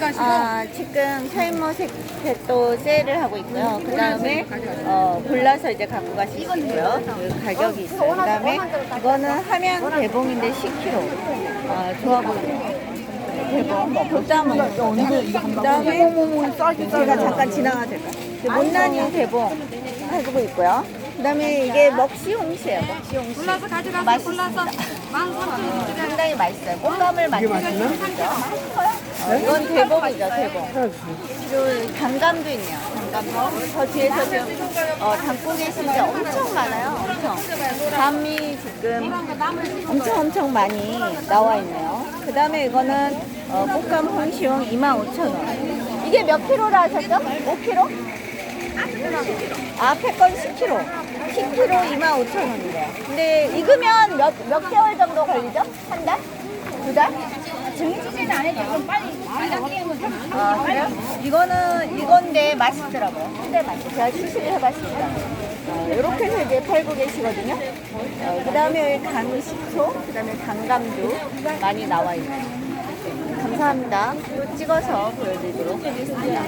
가져가시고 아, 지금 샤인머스 또 세일을 하고 있고요. 그 다음에 어, 골라서 이제 갖고 있고요. 그 가격이 있어요. 그 다음에 이거는 함양 대봉인데 10kg. 아, 좋아 보이네요. 대봉. 보따문. 그 다음에 제가 잠깐 지나가도 될까요? 그 못난이 대봉 하고 있고요. 그 다음에 이게 먹시홍시예요. 먹시홍시. 골라서 가져가세요. 골라서 13,000원. 상당히 맛있어요. 꽃감을 만드는 어, 이건 대봉이죠, 대봉. 그리고 단감도 있네요. 단감도. 저 뒤에서 지금 어, 담고 계신 게 엄청 많아요. 엄청. 감이 지금 엄청 엄청 많이 나와 있네요. 그 다음에 이거는 어, 꽃감 홍시용 25,000원. 이게 몇 킬로라 하셨죠? 5 킬로? 아, 패건 10kg. 10kg 25,000원이래요. 근데 익으면 몇, 몇 개월 정도 걸리죠? 한 달? 두 달? 정해지지는 않았죠. 좀 빨리 아, 그래요? 이거는 이건데 맛있더라고요. 근데 맛있어요. 제가 시식을 해봤습니다. 어, 이렇게 해서 이제 팔고 계시거든요. 어, 그 다음에 간 식초, 그 다음에 단감도 많이 나와 있네요. 감사합니다. 또 찍어서 보여드리도록 하겠습니다.